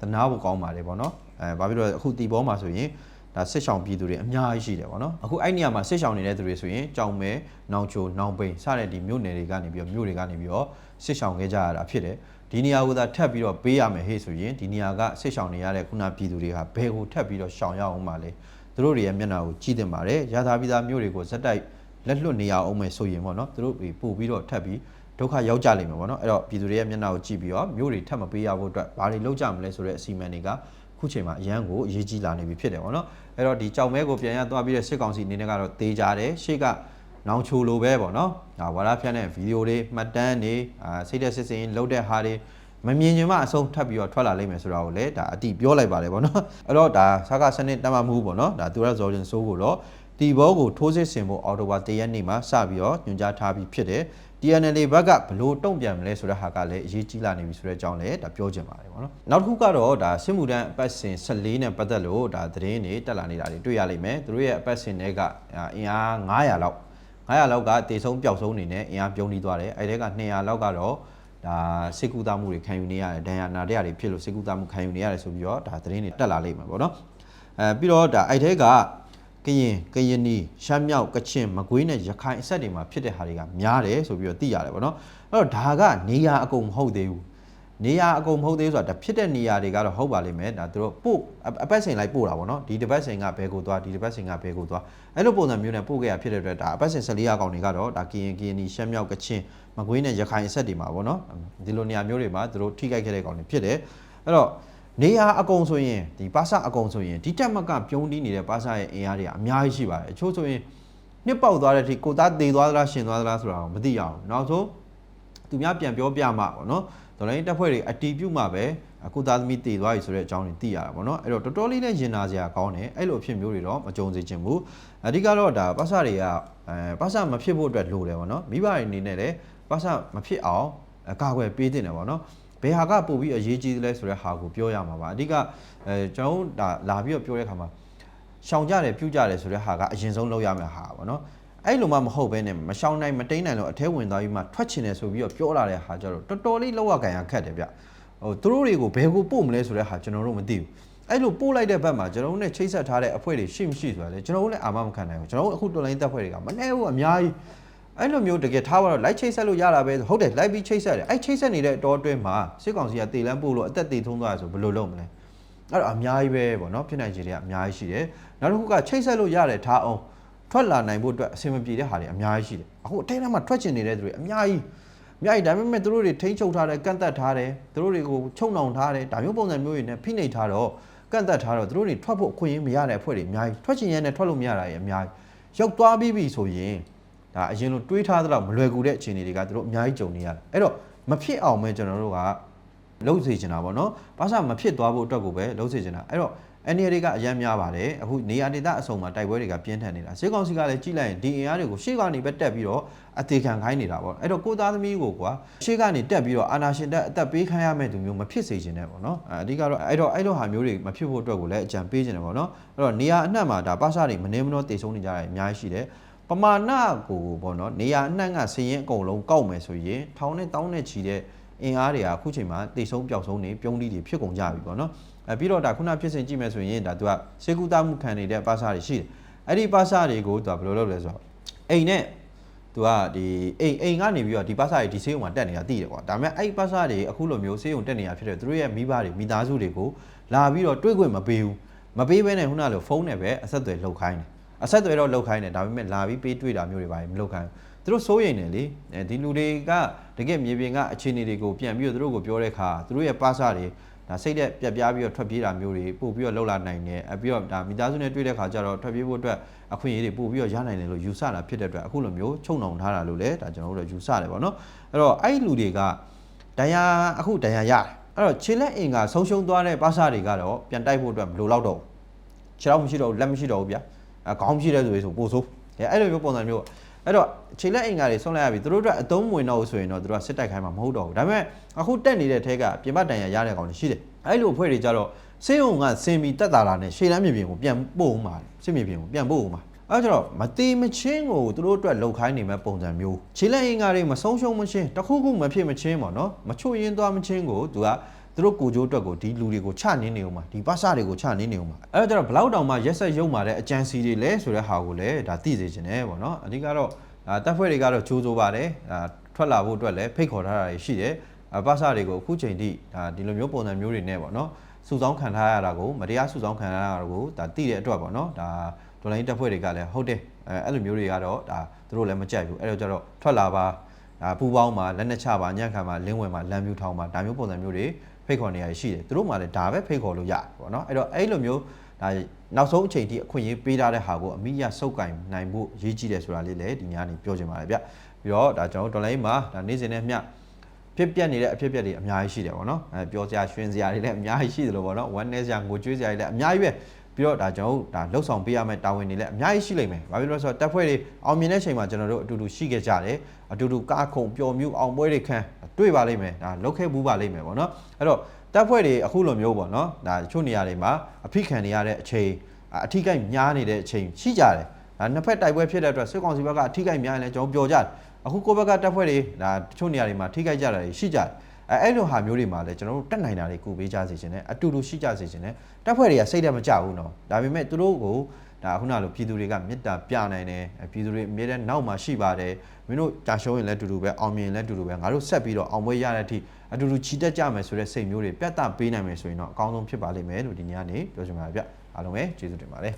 Speaker 1: တနာဖို့ကောင်းပါတယ်ပေါ့နော်။ အဲဘာဖြစ်လို့လဲအခုတီဘောမှာဆိုရင်ဒါစစ်ဆောင်ပြည်သူတွေအများကြီးရှိတယ်ပေါ့နော်။အခုအဲ့နေရာမှာစစ်ဆောင်နေတဲ့သူတွေဆိုရင်ကြောင်မဲ၊နောင်ချို၊နောင်ပိန်စတဲ့ဒီမြို့နယ်တွေကနေပြီးတော့မြို့တွေကနေပြီးတော့စစ်ဆောင်ခဲ့ကြရတာဖြစ်တယ်။ဒီနေရာကိုသာထပ်ပြီးတော့ပေးရမယ်ဟေ့ဆိုရင်ဒီနေရာကစစ်ဆောင်နေရတဲ့ခုနပြည်သူတွေကဘယ်ကိုထပ်ပြီးတော့ရှောင်ရအောင်ပါလဲ။သူတို့တွေရဲ့မျက်နှာကိုကြည့်တင်ပါတယ်။ရထားပြီးသားမြို့တွေကိုဇက်တိုက်လက်လွတ်နေရအောင်မယ်ဆိုရင်ပေါ့နော်သူတို့ပို့ပြီးတော့ထပ်ပြီးဒုက္ခရောက်ကြလိမ့်မယ်ပေါ့နော်အဲ့တော့ပြည်သူတွေရဲ့မျက်နှာကိုကြည့်ပြီးတော့မြို့တွေထပ်မပေးရဖို့အတွက်ဘာတွေလုပ်ကြမလဲဆိုတဲ့အစီအမံတွေက ခုချိန်မှာအရန်ကိုအရေးကြီးလာနေပြီဖြစ်တယ်ပေါ့နော်အဲ့တော့ဒီကြောင်မဲကိုပြန်ရသွားပြီးတဲ့စစ်ကောင်စီအနေနဲ့ကတော့တေးကြတယ်ရှေ့ကနောင်ချိုလိုပဲပေါ့နော်ဒါဝါရဖြန့်တဲ့ဗီဒီယိုတွေမှတ်တမ်းတွေအာစိတ်သက်စစ်စင်လုတ်တဲ့ဟာတွေမမြင်ချင်မှအဆုံးထပ်ပြီးတော့ထွက်လာလိမ့်မယ်ဆိုတာကိုလည်းဒါအတိပြောလိုက်ပါတယ်ပေါ့နော်အဲ့တော့ဒါစကားစနစ်တတ်မှတ်မှုပေါ့နော်ဒါသူရဇော်ရင်စိုးကိုတော့တီဘောကိုထိုးစစ်ဆင်ဖို့အော်တိုဘာ၁ရက်နေ့မှာစပြီးတော့ညွှန်ကြားထားပြီးဖြစ်တယ် TNL ဘက်ကဘလို့တုံ့ပြန်မလဲဆိုတဲ့ဟာကလည်းအရေးကြီးလာနေပြီဆိုတဲ့အကြောင်းလည်းဒါပြောချင်ပါတယ်ပေါ့နော်နောက်တစ်ခုကတော့ဒါစစ်မှုထမ်းအပတ်စဉ်14နဲ့ပတ်သက်လို့ဒါသတင်းတွေတက်လာနေတာတွေတွေ့ရလိမ့်မယ်သူတို့ရဲ့အပတ်စဉ်တွေကအင်အား900လောက်900လောက်ကတေဆုံးပျောက်ဆုံးနေနဲ့အင်အားပြုံးတီးသွားတယ်အဲဒီက200လောက်ကတော့ဒါစစ်ကူသားမှုတွေခံယူနေရတယ်ဒဏ်ရာနာတဲ့တွေဖြစ်လို့စစ်ကူသားမှုခံယူနေရတယ်ဆိုပြီးတော့ဒါသတင်းတွေတက်လာလိမ့်မယ်ပေါ့နော်အဲပြီးတော့ဒါအဲ့ထဲက ကရင်ကရင်နီရှမ်းမြောက်ကချင်မကွေးနဲ့ရခိုင်အဆက်တွေမှာဖြစ်တဲ့ဟာတွေကများတယ်ဆိုပြီးတော့သိရတယ်ပေါ့နော်အဲ့တော့ဒါကနေရာအကုန်မဟုတ်သေးဘူးနေရာအကုန်မဟုတ်သေးဘူးဆိုတာဒါဖြစ်တဲ့နေရာတွေကတော့ဟုတ်ပါလိမ့်မယ်ဒါသူတို့ပို့အပတ်စဉ်လိုက်ပို့တာပေါ့နော်ဒီတစ်ပတ်စဉ်ကဘဲကိုသွားဒီတစ်ပတ်စဉ်ကဘဲကိုသွားအဲ့လိုပုံစံမျိုးနဲ့ပို့ခဲ့ရဖြစ်တဲ့အတွက်ဒါအပတ်စဉ်14ရာကောင်တွေကတော့ဒါကရင်ကရင်နီရှမ်းမြောက်ကချင်မကွေးနဲ့ရခိုင်အဆက်တွေမှာပေါ့နော်ဒီလိုနေရာမျိုးတွေမှာသူတို့ထိခိုက်ခဲ့တဲ့ကောင်တွေဖြစ်တယ်အဲ့တော့ နေရာအကုန်ဆိုရင်ဒီပါစအကုန်ဆိုရင်ဒီတက်မကပြုံးတီးနေတဲ့ပါစရဲ့အင်အားတွေကအများကြီးရှိပါတယ်အချို့ဆိုရင်နှစ်ပေါက်သွားတဲ့အထိကိုသားတေသွားသလားရှင်သွားသလားဆိုတာကိုမသိရအောင်နောက်ဆုံးသူများပြန်ပြောပြမှာပေါ့နော်ဒေါ်လာရင်းတက်ဖွဲ့တွေအတီးပြုတ်မှပဲအခုသားသမီးတည်သွားပြီဆိုတဲ့အကြောင်းတွေသိရတာပေါ့နော်အဲ့တော့တော်တော်လေးနဲ့ရင်နာစရာကောင်းတယ်အဲ့လိုအဖြစ်မျိုးတွေတော့မကြုံစေချင်ဘူးအဓိကတော့ဒါပါစတွေကအဲပါစမဖြစ်ဖို့အတွက်လိုတယ်ပေါ့နော်မိဘတွေအနေနဲ့လည်းပါစမဖြစ်အောင်အကာအကွယ်ပေးတင်တယ်ပေါ့နော် ဘယ်ဟာကပို့ပြီးအရေးကြီးသလဲဆိုတဲ့ဟာကိုပြောရမှာပါအဓိကအဲကျွန်တော်ဒါလာပြီးတော့ပြောတဲ့အခါမှာရှောင်ကြတယ်ပြုတ်ကြတယ်ဆိုတဲ့ဟာကအရင်ဆုံးလုပ်ရမယ့်ဟာပေါ့နော်အဲ့လိုမှမဟုတ်ဘဲနဲ့မရှောင်နိုင်မတိန်နိုင်လို့အထဲဝင်သွားပြီးမှထွက်ချင်တယ်ဆိုပြီးတော့ပြောလာတဲ့ဟာကြတော့တော်တော်လေးလောက်ရကန်ရခက်တယ်ဗျဟိုသူတို့တွေကိုဘယ်ကိုပို့မလဲဆိုတဲ့ဟာကျွန်တော်တို့မသိဘူးအဲ့လိုပို့လိုက်တဲ့ဘက်မှာကျွန်တော်တို့ ਨੇ ချိတ်ဆက်ထားတဲ့အဖွဲ့တွေရှိမရှိဆိုတာလေကျွန်တော်တို့လည်းအာမမခံနိုင်ဘူးကျွန်တော်တို့အခုတော်လိုင်းတပ်ဖွဲ့တွေကမနေဘူးအများကြီး အဲ့လိုမျိုးတကယ်ထားတော့လိုက်ချိတ်ဆက်လို့ရတာပဲဟုတ်တယ်လိုက်ပြီးချိတ်ဆက်တယ်အဲ့ချိတ်ဆက်နေတဲ့အတော်အတွင်းမှာစစ်ကောင်စီကတေလန်းပို့လို့အသက်တေထုံးသွားရဆိုဘယ်လိုလုပ်မလဲအဲ့တော့အများကြီးပဲပေါ့နော်ဖြစ်နိုင်ခြေတွေကအများကြီးရှိတယ်နောက်တစ်ခုကချိတ်ဆက်လို့ရတယ်ထားအောင်ထွက်လာနိုင်ဖို့အတွက်အဆင်မပြေတဲ့ဟာတွေအများကြီးရှိတယ်အခုအတိုင်းထဲမှာထွက်ချင်နေတဲ့သူတွေအများကြီးအများကြီးဒါပေမဲ့သူတို့တွေထိန်းချုပ်ထားတယ်ကန့်သက်ထားတယ်သူတို့တွေကိုချုပ်နှောင်ထားတယ်ဒါမျိုးပုံစံမျိုးတွေနဲ့ဖိနှိပ်ထားတော့ကန့်သက်ထားတော့သူတို့တွေထွက်ဖို့အခွင့်အရေးမရတဲ့အဖွဲ့တွေအများကြီးထွက်ချင်ရဲနဲ့ထွက်လို့မရတာတွေအများကြီးရောက်သွားပြီးပြီဆိုရင် ဒါအရင်လိုတွေးထားသလောက်မလွယ်ကူတဲ့အခြေအနေတွေကသူတို့အများကြီးကြုံနေရတယ်အဲ့တော့မဖြစ်အောင်ပဲကျွန်တော်တို့ကလှုပ်စေချင်တာပေါ့နော်ဘာသာမဖြစ်သွားဖို့အတွက်ကိုပဲလှုပ်စေချင်တာအဲ့တော့အန်ဒီတွေကအရန်များပါတယ်အခုနေရာဒေသအစုံမှာတိုက်ပွဲတွေကပြင်းထန်နေတာစစ်ကောင်စီကလည်းကြည့်လိုက်ရင်ဒီအင်အားတွေကိုရှေ့ကနေပဲတက်ပြီးတော့အသေးခံခိုင်းနေတာပေါ့အဲ့တော့ကိုသားသမီးကိုကွာရှေ့ကနေတက်ပြီးတော့အာနာရှင်တက်အသက်ပေးခိုင်းရမယ့်သူမျိုးမဖြစ်စေချင်နဲ့ပေါ့နော်အဓိကတော့အဲ့တော့အဲ့လိုဟာမျိုးတွေမဖြစ်ဖို့အတွက်ကိုလည်းအကြံပေးချင်တယ်ပေါ့နော်အဲ့တော့နေရာအနှံ့မှာဒါပါစာတွေမနေမနှောတည်ဆုံးနေကြတာအများကြီးရှိတယ် ပမာဏကိုပေါ့နော်နေရာအနှံ့ကစည်ရင်အကုန်လုံးကောက်မယ်ဆိုရင်ထောင်နဲ့တောင်းနဲ့ချီတဲ့အင်အားတွေကအခုချိန်မှာတိတ်ဆုံးပျောက်ဆုံးနေပြုံးတီးတွေဖြစ်ကုန်ကြပြီပေါ့နော်အဲပြီးတော့ဒါခုနဖြစ်စဉ်ကြည့်မယ်ဆိုရင်ဒါသူကစေကူတာမှုခံနေတဲ့ပါစာတွေရှိတယ်အဲ့ဒီပါစာတွေကိုသူကဘယ်လိုလုပ်လဲဆိုတော့အိမ်နဲ့သူကဒီအိမ်အိမ်ကနေပြီးတော့ဒီပါစာတွေဒီဆေးရုံမှာတက်နေတာသိတယ်ကွာဒါပေမဲ့အဲ့ဒီပါစာတွေအခုလိုမျိုးဆေးရုံတက်နေတာဖြစ်တဲ့သူတို့ရဲ့မိဘတွေမိသားစုတွေကိုလာပြီးတော့တွေးခွင့်မပေးဘူးမပေးဘဲနဲ့ခုနလိုဖုန်းနဲ့ပဲအဆက်အသွယ်လုပ်ခိုင်းတယ် အဆက်အသွယ်တော့လုပ်ခိုင်းတယ်ဒါပေမဲ့လာပြီးပေးတွေ့တာမျိုးတွေပါမလုပ်ခိုင်းဘူးသူတို့စိုးရိမ်တယ်လေအဲဒီလူတွေကတကယ်မြေပြင်ကအခြေအနေတွေကိုပြန်ပြီးတော့သူတို့ကိုပြောတဲ့အခါသူတို့ရဲ့ပါစာတွေဒါစိတ်သက်ပြက်ပြားပြီးတော့ထွက်ပြေးတာမျိုးတွေပို့ပြီးတော့လှုပ်လာနိုင်တယ်အပြီးတော့ဒါမိသားစုနဲ့တွေ့တဲ့ခါကျတော့ထွက်ပြေးဖို့အတွက်အခွင့်အရေးတွေပို့ပြီးတော့ရနိုင်တယ်လို့ယူဆတာဖြစ်တဲ့အတွက်အခုလိုမျိုးချုံနှောင်ထားတာလို့လည်းဒါကျွန်တော်တို့ယူဆတယ်ပေါ့နော်အဲ့တော့အဲ့ဒီလူတွေကဒဏ်ရာအခုဒဏ်ရာရတယ်အဲ့တော့ခြေလက်အင်ကဆုံးရှုံးသွားတဲ့ပါစာတွေကတော့ပြန်တိုက်ဖို့အတွက်မလိုတော့တော့ဘူးခြေထောက်မရှိတော့ဘူးလက်မရှိတော့ဘူးဗျာအ ခေါင်းမရှိတဲ့သူတွေဆိုပို့ဆိုးအဲအဲ့လိုမျိုးပုံစံမျိုးပေါ့အဲ့တော့ခြေလက်အင်္ဂါတွေဆုံးလိုက်ရပြီသူတို့အတွက်အသုံးမဝင်တော့ဘူးဆိုရင်တော့သူတို့ကစစ်တိုက်ခိုင်းမှာမဟုတ်တော့ဘူးဒါပေမဲ့အခုတက်နေတဲ့ထဲကပြင်ပတန်ရရတဲ့ကောင်တွေရှိတယ်အဲ့လိုအဖွဲ့တွေကြတော့စေုံကစင်ပြီးတက်တာလာနဲ့ရှေ့လမ်းမြေပြင်ကိုပြန်ပို့ဦးမှာစစ်မြေပြင်ကိုပြန်ပို့ဦးမှာအဲ့တော့မတိမချင်းကိုသူတို့အတွက်လှုပ်ခိုင်းနေမဲ့ပုံစံမျိုးခြေလက်အင်္ဂါတွေမဆုံးရှုံးမချင်းတစ်ခုခုမဖြစ်မချင်းပေါ့နော်မချွတ်ရင်သွားမချင်းကိုသူက သူတို့ကိုကြိုးအတွက်ကိုဒီလူတွေကိုချနင်းနေဦးမှာဒီပါစတွေကိုချနင်းနေဦးမှာအဲ့တော့ကျတော့ဘလောက်တောင်မှရက်ဆက်ရုံမာတဲ့အကြံစီတွေလဲဆိုတဲ့ဟာကိုလည်းဒါသိစေချင်တယ်ပေါ့နော်အဓိကတော့ဒါတပ်ဖွဲ့တွေကတော့ကြိုးစိုးပါတယ်ဒါထွက်လာဖို့အတွက်လည်းဖိတ်ခေါ်ထားတာတွေရှိတယ်အပါစတွေကိုအခုချိန်ထိဒါဒီလိုမျိုးပုံစံမျိုးတွေနဲ့ပေါ့နော်စုဆောင်းခံထားရတာကိုမတရားစုဆောင်းခံရတာကိုဒါသိတဲ့အတွက်ပေါ့နော်ဒါဒေါ်လာရင်းတပ်ဖွဲ့တွေကလည်းဟုတ်တယ်အဲအဲ့လိုမျိုးတွေကတော့ဒါသူတို့လည်းမကြိုက်ဘူးအဲ့တော့ကျတော့ထွက်လာပါဒါပူပေါင်းမှာလက်နဲ့ချပါညံ့ခံပါလင်းဝင်ပါလမ်းမြူထောင်းပါဒါမျိုးပုံစံမျိုးတွေ ဖိတ်ခေါ်နေရရှိတယ်သူတို့မှလည်းဒါပဲဖိတ်ခေါ်လို့ရတယ်ပေါ့နော်အဲ့တော့အဲ့လိုမျိုးဒါနောက်ဆုံးအချိန်ထိအခွင့်အရေးပေးထားတဲ့ဟာကိုအမိရစုပ်ကင်နိုင်ဖို့ရည်ကြီးတယ်ဆိုတာလေးလည်းဒီညနေပြောချင်ပါတယ်ဗျပြီးတော့ဒါကျွန်တော်တို့ဒေါ်လာမှာဒါနေ့စဉ်နဲ့မျှဖြစ်ပြက်နေတဲ့အဖြစ်အပျက်တွေအများကြီးရှိတယ်ပေါ့နော်အဲပြောစရာရွှင်စရာတွေလည်းအများကြီးရှိတယ်လို့ပေါ့နော်ဝမ်းနည်းစရာငိုကြွေးစရာတွေလည်းအများကြီးပဲပြီးတော့ဒါကျွန်တော်တို့ဒါလှုပ်ဆောင်ပေးရမယ့်တာဝန်တွေလည်းအများကြီးရှိလိမ့်မယ်။ဘာဖြစ်လို့လဲဆိုတော့တပ်ဖွဲ့တွေအောင်မြင်တဲ့အချိန်မှာကျွန်တော်တို့အတူတူရှိခဲ့ကြတယ်။အတူတူကားခုံပျော်မြူအောင်ပွဲတွေခံ တွေ့ပါလိမ့်မယ်။ဒါလှုပ်ခဲ့ဘူးပါလိမ့်မယ်ပေါ့နော်။အဲ့တော့တပ်ဖွဲ့တွေအခုလိုမျိုးပေါ့နော်။ဒါတချို့နေရာတွေမှာအဖိခံနေရတဲ့အချိန်အထီးကိုက်များနေတဲ့အချိန်ရှိကြတယ်။ဒါနှစ်ဖက်တိုက်ပွဲဖြစ်တဲ့အတွက်စစ်ကောင်စီဘက်ကအထီးကိုက်များရင်လည်းကျွန်တော်ပြောကြတယ်။အခုကိုယ့်ဘက်ကတပ်ဖွဲ့တွေဒါတချို့နေရာတွေမှာထိခိုက်ကြတာတွေရှိကြတယ်။အဲအဲ့လိုဟာမျိုးတွေမှာလည်းကျွန်တော်တို့တက်နိုင်တာတွေကူပေးကြစေချင်တယ်အတူတူရှိကြစေချင်တယ်တပ်ဖွဲ့တွေကစိတ်ထဲမကြဘူးနော်ဒါပေမဲ့သူတို့ကို ဒါခုနလိုပြည်သူတွေကမေတ္တာပြနိုင်တယ်အဲပြည်သူတွေအမြဲတမ်းနောက်မှာရှိပါတယ်မင်းတို့ကြာရှုံးရင်လည်းအတူတူပဲအောင်မြင်ရင်လည်းအတူတူပဲငါတို့ဆက်ပြီးတော့အောင်ပွဲရတဲ့အထိအတူတူချီတက်ကြမယ်ဆိုတဲ့စိတ်မျိုးတွေပြတ်တပေးနိုင်မယ်ဆိုရင်တော့အကောင်းဆုံးဖြစ်ပါလိမ့်မယ်လို့ဒီနေ့ကနေပြောချင်ပါတယ်ဗျအားလုံးပဲကျေးဇူးတင်ပါတယ်